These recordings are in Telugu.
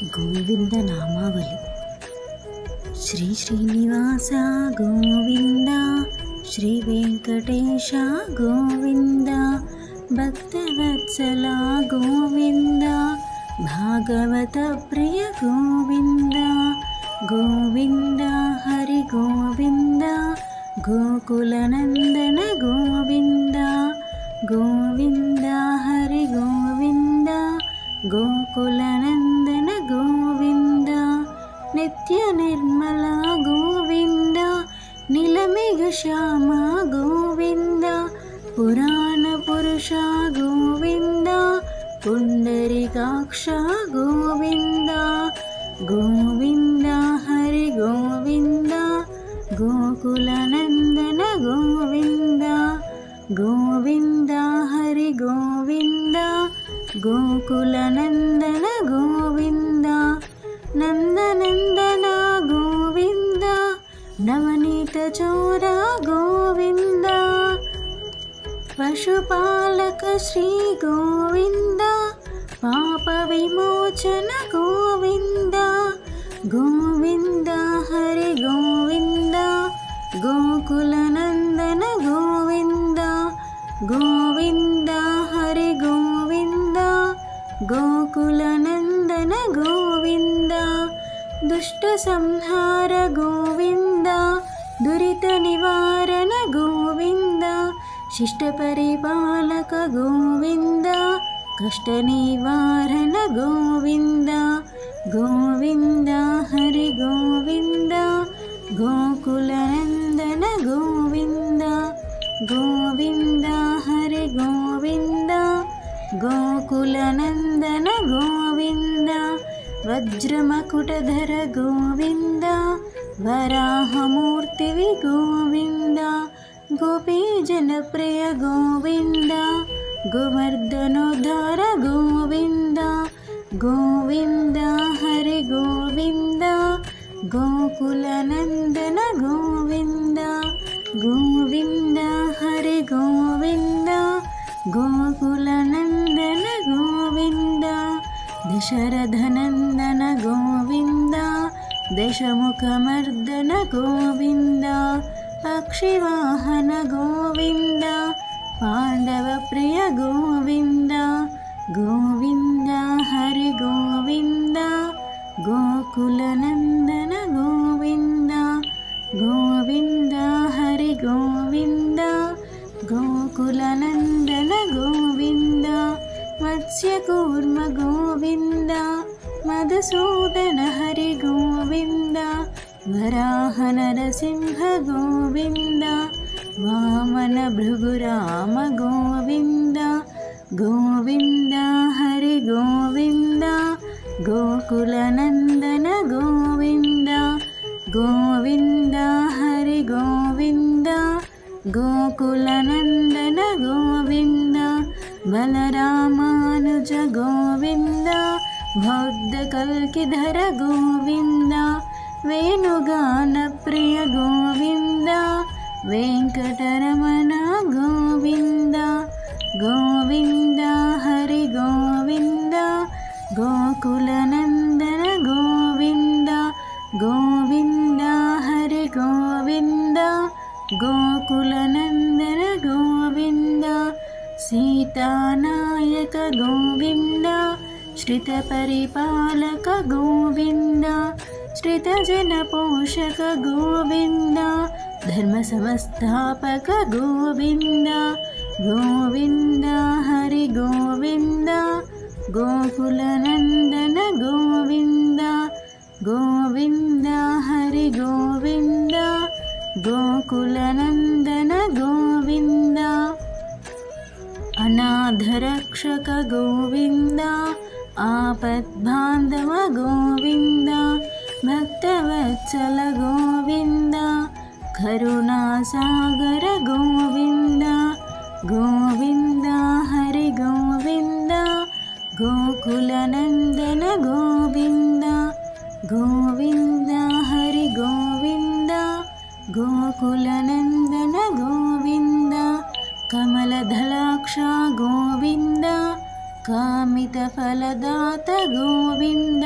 గోవింద నామావళి. శ్రీ శ్రీనివాస గోవింద శ్రీ వెంకటేశ గోవింద భక్తవత్సల గోవింద భాగవత ప్రియ గోవింద గోవింద హరి గోవింద గోకులనందన గోవింద గోవింద హరి గోవింద గోకులనంద నిర్మల గోవింద నిలమిగ శ్యామ గోవింద పురాణ పురుష గోవింద పుండరికాక్ష గోవింద గోవింద హరి గోవింద గోకులనందన గోవింద గోవింద హరి గోవింద గోకులనంద చోర గోవింద పశుపాలక శ్రీ గోవింద పాప విమోచన గోవింద గోవింద హరి గోవింద గోకులనందన గోవింద గోవింద హరి గోవింద గోకులనందన గోవింద దుష్ట సంహార గోవింద దురిత నివారణ గోవింద శిష్ట పరిపాలక గోవింద కష్ట నివారణ గోవింద గోవింద హరి గోవింద గోకులనందన గోవింద గోవింద హరి గోవింద గోకులనందన గోవింద వజ్రమకుటధర గోవింద వరాహమూర్తివి గోవింద గోపీజనప్రియ గోవింద గోవర్ధనోద్ధార గోవింద గోవింద హరి గోవింద గోకులనందన గోవింద గోవింద హరి గోవింద గోకులనందన గోవింద దశరథనందన గోవింద దశముఖమర్దన గోవింద పక్షివాహన గోవింద పాండవ ప్రియ గోవింద గోవింద హరి గోవింద గోకులనందన గోవింద గోవింద హరి గోవింద గోకులనంద మత్స్యకూర్మ గోవింద మధుసూదన హరి గోవింద వరాహ నరసింహ గోవింద వామన భృగురామ గోవింద గోవింద హరి గోవింద గోకులనందన గోవింద గోవింద హరి గోవింద గోకులనందన గోవింద. బలరామానుజ గోవింద బౌద్ధ కల్కిధర గోవింద వేణుగాన ప్రియ గోవింద వెంకటరమణ గోవింద గోవింద హరి గోవింద గోకులనందన గోవింద గోవింద హరి గోవింద గోకులనందన గోవింద సీతానాయక గోవింద श्रितपरिपालक गोविन्द श्रितजनपोषक गोविन्द धर्मसंस्थापक गोविन्द गोविन्द हरि गोविन्द गोकुलनन्दन गोविन्द गोविन्द हरि गोविन्द अनाथरक्षक गोविन्द आपद्बान्धव गोविन्द भक्तवत्सल गोविन्द करुणासागर गोविन्द गोविन्द हरि गोविन्द गोकुलनन्दन गोविन्द गोविन्द हरि गोविन्द गोकुलनन्दन गोविन्द कमलदलाक्ष गोविन्द कामितफलदात गोविन्द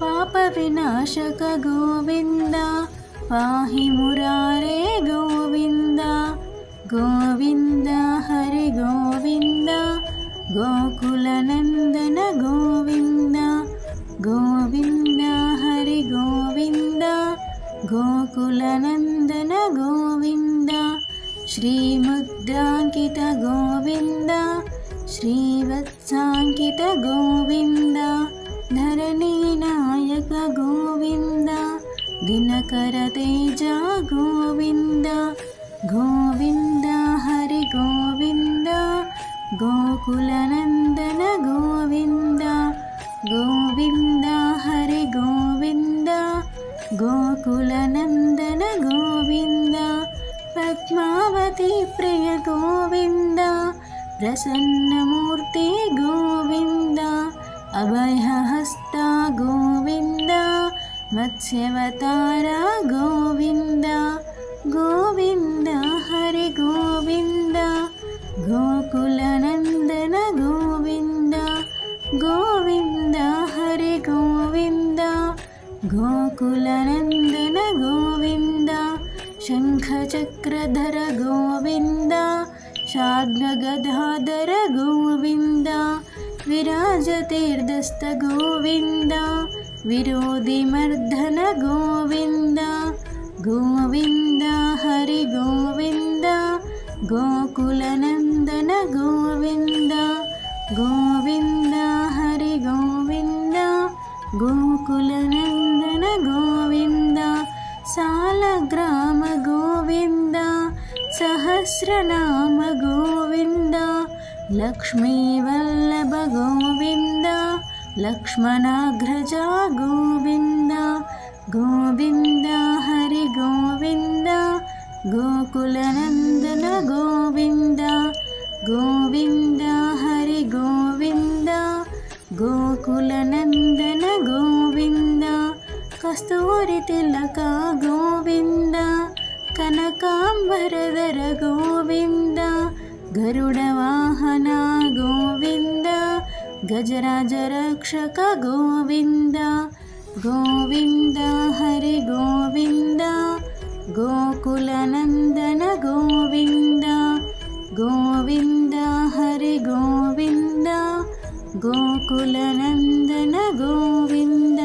पापविनाशक गोविन्द पाहि मुरारे गोविन्द गोविन्द हरि गोविन्द गोकुलनन्दन गोविन्द गोविन्द हरि गोविन्द गोकुलनन्दन गोविन्द శ్రీముద్రాంకిత గోవింద శ్రీవత్సాంకిత గోవింద ధరణీ నాయక గోవింద దినకర తేజ గోవింద గోవింద హరి గోవింద గోకులనందన గోవింద గోవింద హరి గోవింద గోకులనందన గో పద్మావతి ప్రియ గోవింద ప్రసన్నమూర్తి గోవింద అభయహస్త గోవింద మత్స్యవతార గోవింద గోవింద హరి గోవింద గోకులనందన గోవింద గోవింద హరి గోవింద గోకులనందన గో शङ्खचक्रधर गोविन्द शार्ङ्गगदाधर गोविन्द विराजतीर्धस्त गोविन्द विरोधिमर्दन गोविन्द गोविन्द हरि गोविन्द गोकुलनन्दन गोविन्द गोविन्द हरि गोविन्द సహస్రనామ గోవింద లక్ష్మీవల్లభ గోవింద లక్ష్మణాగ్రజ గోవింద గోవింద హరి గోవింద గోకులనందన గోవింద గోవింద హరి గోవింద గోకులనందన గోవింద కస్తూరి తిలక గోవింద ಕನಕಾಂಬರದರ ಗೋವಿಂದ ಗರುಡ ವಾಹನ ಗೋವಿಂದ ಗಜರಾಜ ರಕ್ಷಕ ಗೋವಿಂದ ಗೋವಿಂದ ಹರಿ ಗೋವಿಂದ ಗೋಕುಲನಂದನ ಗೋವಿಂದ ಗೋವಿಂದ ಹರಿ ಗೋವಿಂದ ಗೋಕುಲನಂದನ ಗೋವಿಂದ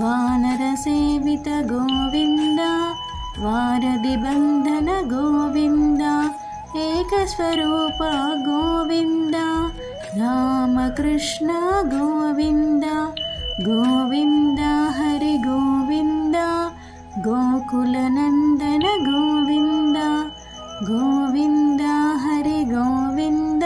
ವಾನರ ಸೇವಿತ ಗೋವಿಂದ వారధి బంధన గోవింద ఏకస్వరూప గోవింద రామకృష్ణ గోవింద గోవింద హరి గోవింద గోకులనందన గోవింద గోవింద హరి గోవింద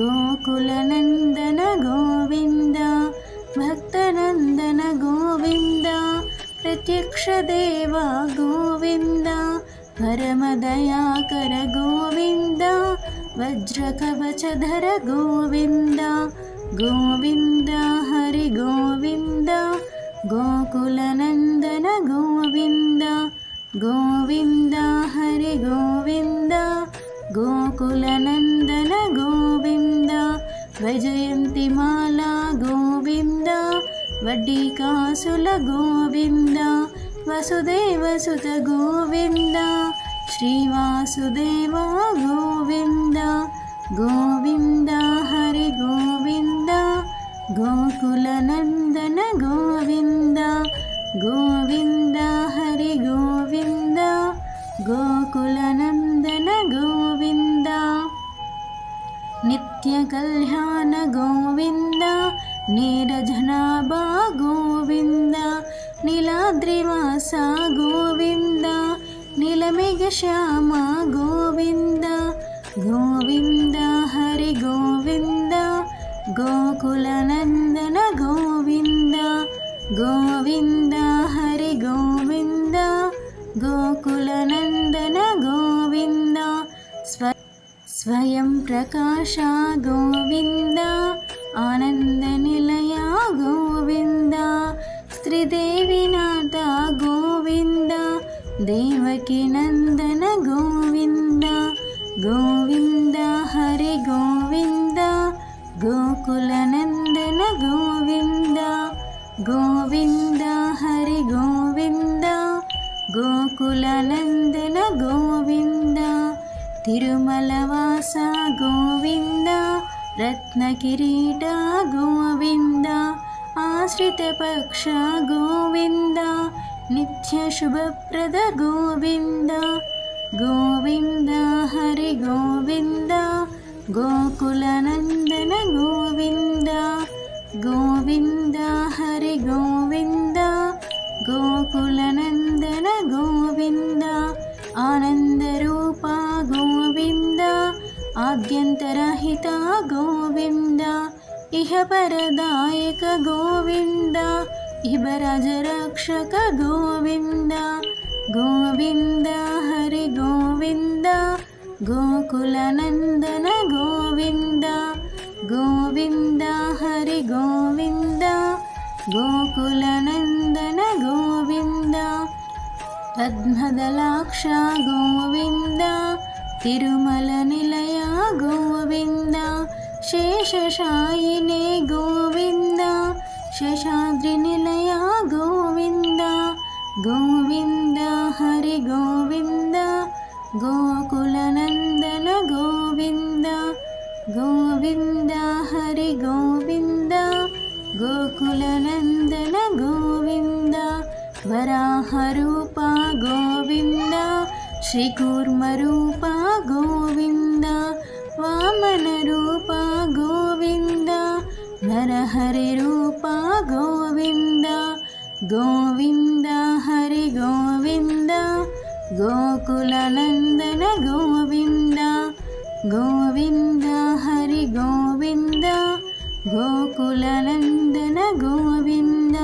గోకులనందన గోవింద. प्रत्यक्षदेव गोविन्द परमदयाकर गोविन्द वज्रकवचधर गोविन्द गोविन्द हरि गोविन्द गोकुलनन्दन गोविन्द गोविन्द हरि गोविन्द गोकुलनन्दन गोविन्द वैजयन्तिमाला गोविन्द వడ్డీకాసుల గోవింద వసుదేవసుత గోవింద శ్రీవాసుదేవ గోవింద గోవింద హరి గోవింద గోకులనందన గోవింద గోవింద హరి గోవింద గోకులనందన గోవింద నిత్య కళ్యాణ గోవిందా నీరజనాభా ಗೋವಿಂದ ನೀಲಾದ್ರಿವಾಸ ಗೋವಿಂದ ನಿಲಮೆಗ ಶ್ಯಾಮ ಗೋವಿಂದ ಗೋವಿಂದ ಹರಿ ಗೋವಿಂದ ಗೋಕುಲನಂದನ ಗೋವಿಂದ ಗೋವಿಂದ ಹರಿ ಗೋವಿಂದ ಗೋಕುಲನಂದನ ಗೋವಿಂದ ಸ್ವ ಸ್ವಯಂ ಪ್ರಕಾಶ ಗೋವಿಂದ ఆనంద నిలయ గోవింద త్రిదేవినాథ గోవింద దేవకి నందన గోవింద గోవింద హరి గోవింద గోకుల నందన గోవింద గోవింద హరి గోవింద గోకుల నందన గోవింద తిరుమల వాస గోవింద నిత్యశుభప్రద గోవింద గోవింద హరి గోవింద గోకులనందన గోవింద గోవింద హరి గోవింద గోకులనందన గోవింద ఆనందరూప గోవింద ఆద్యంతరహిత గోవింద ఇహ పరదాయక గోవింద ఇహరజరక్షక గోవింద గోవింద హరి గోవింద గోకులనందన గోవింద గోవింద హరి గోవింద గోకులనందన గోవింద పద్మదలాక్ష గోవింద తిరుమల నిలయ గోవింద శేషశాయినే గోవింద శేషాద్రి నిలయ గోవింద గోవింద హరి గోవింద గోకులనందన గోవింద.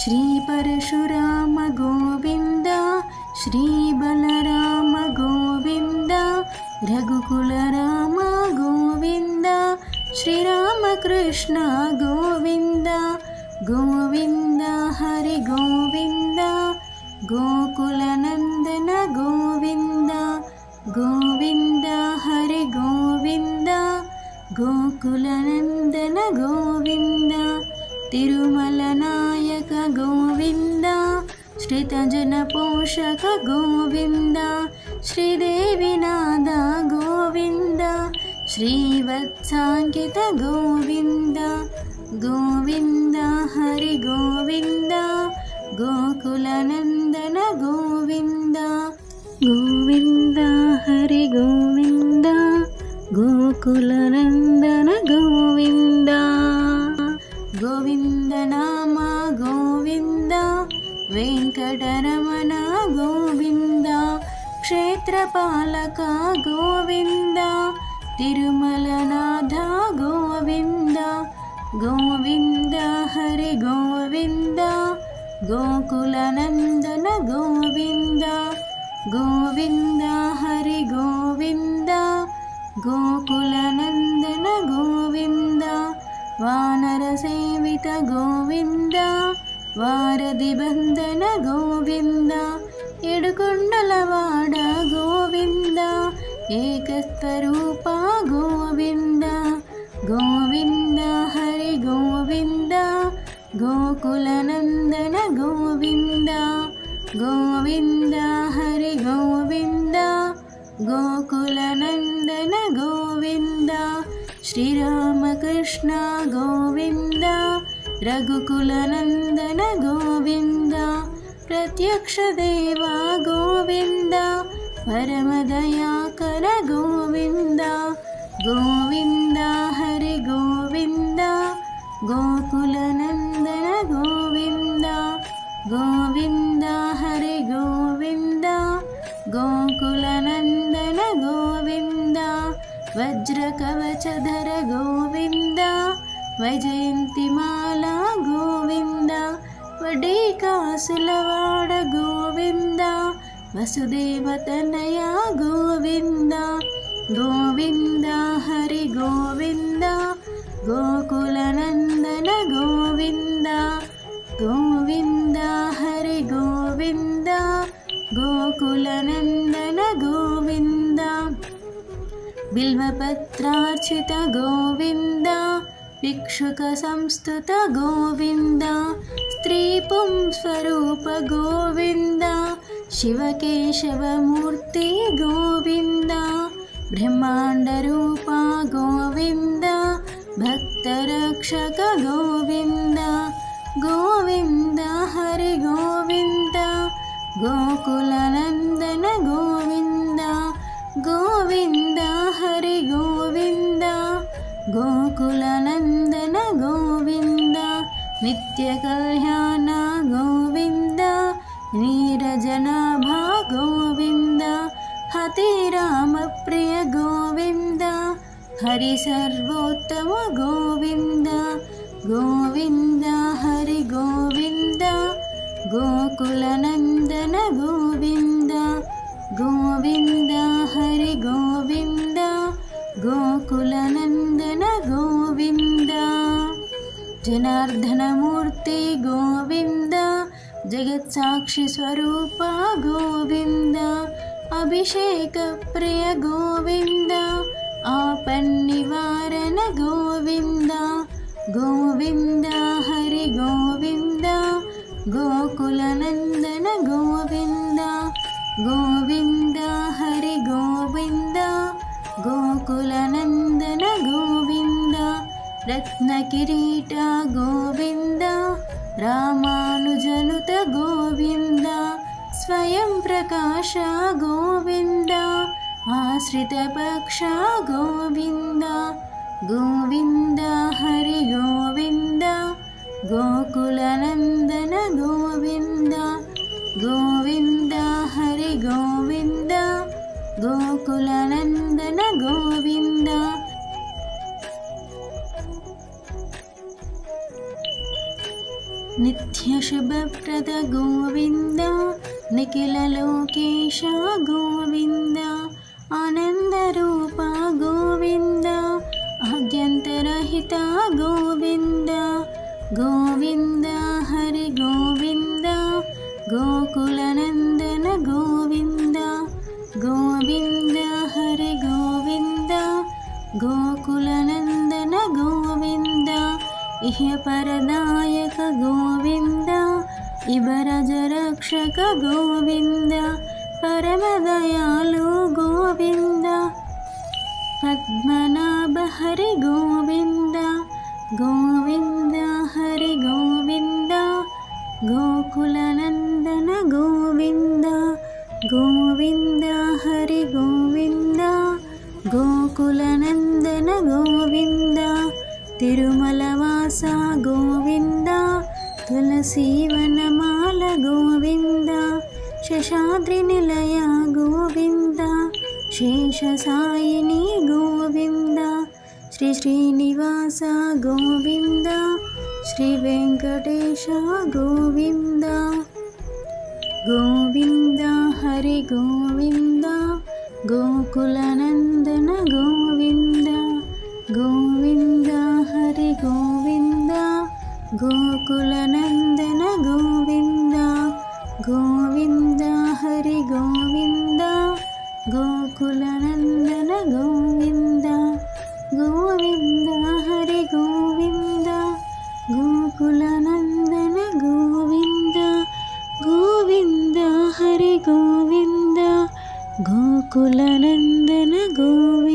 శ్రీ పరశురామ గోవింద శ్రీ బలరామ గోవింద రఘుకుల రామ గోవింద శ్రీరామకృష్ణ గోవింద గోవింద హరి గోవింద గో గోకులనందన గోవింద గోవింద హరి గోవింద గోకులనందన గోవింద తిరుమల నాయక గోవింద శ్రీతజన పోషక గోవింద శ్రీదేవి నాద గోవింద శ్రీవత్సాంకిత గోవింద గోవింద హరి గోవింద గోకులనందన గోవింద. గోవింద హరి గోవింద. గోకులనందన గోవింద. గోవింద నామ గోవింద. వెంకటరమణ గోవింద. క్షేత్రపాలక గోవింద. తిరుమలనాథ గోవింద. గోవింద హరి గోవింద. గోకులనందన గోవింద గోవింద హరి గోవింద గోకులనందన గోవింద వానర సేవిత గోవింద వారధి బంధన గోవింద ఎడుకొండలవాడ గోవింద ఏకస్వరూప गोविन्द गोविन्द हरि गोविन्द गोकुलनन्दन गोविन्द श्रीरामकृष्ण गोविन्द रघुकुलनन्दन गोविन्द प्रत्यक्षदेवा गोविन्द परमदयाकर गोविन्द गोविन्द हरि गोविन्द गोकुलन వజ్రకవచధర గోవింద వైజయంతిమాల గోవింద వడీకాసులవాడ గోవింద వసుదేవతనయ గోవింద గోవింద హరి గోవింద గోకులనందన గోవింద గోవింద హరి గోవింద గోకులనంద బిల్వపత్రార్చిత గోవింద भिक्षुकसंस्तुत गोविन्द स्त्रीपुं स्वरूप गोविन्द शिवकेशवमूर्ति गोविन्द ब्रह्माण्डरूपा गोविन्द भक्तरक्षक गोविन्द गोविन्द हरि गोविन्द गोकुलनन्दन गोविन्द गोविन्द హరి గోవింద గోకులనందన గోవింద నిత్య కళ్యాణ గోవింద నీరజనాభా గోవింద హతి రామ ప్రియ గోవింద హరి సర్వోత్తమ గోవింద గోవింద హరి గోవింద గోకులనందన గోవింద గోవింద హరి గోవింద गोकुलनन्दन गोविन्द जनार्दनमूर्ति गोविन्द जगत्साक्षिस्वरूप गोविन्द अभिषेकप्रिय गोविन्द आपन्निवारण गोविन्द गोविन्द हरि गोविन्द गोकुलनन्दन गोविन्द गोविन्द हरि गोविन्द गोकुलनन्दन गोविन्द रत्नकिरीट गोविन्द रामानुजनुत गोविन्द स्वयं प्रकाश गोविन्द आश्रितपक्ष गोविन्द गोविन्द हरि गोविन्द गोकुलनन्दन गोविन्द गोविन्द हरि गोविन्द गोकुलनन्दन गोविन्द नित्यशुभप्रद गोविन्द निखिललोकेश गोविन्द आनन्दरूप गोविन्द आद्यन्तरहित गोविन्द गोविन्द ఇహ్యపరదాయక గోవింద ఇబరజరక్షక గోవింద పరమదయాలు గోవింద పద్మనాభ హరి గోవింద గోవింద హరి గోవింద గోకులనందన గోవింద గోవింద హరి గోవింద గోకులనందన గోవింద తిరుమ సీవనమాల గోవింద శశాద్రి నిలయ గోవింద శేషసాయిని గోవింద శ్రీ శ్రీనివాస గోవింద శ్రీ వెంకటేశ గోవింద. గోవింద హరి గోవింద గోకులనందన గో गोकुलनन्दन गोविन्द गोविन्द हरि गोविन्द गोकुलनन्दन गोविन्द गोविन्द हरि गोविन्द गोकुलनन्दन गोविन्द गोविन्द हरि गोविन्द गोकुलनन्दन गोविन्द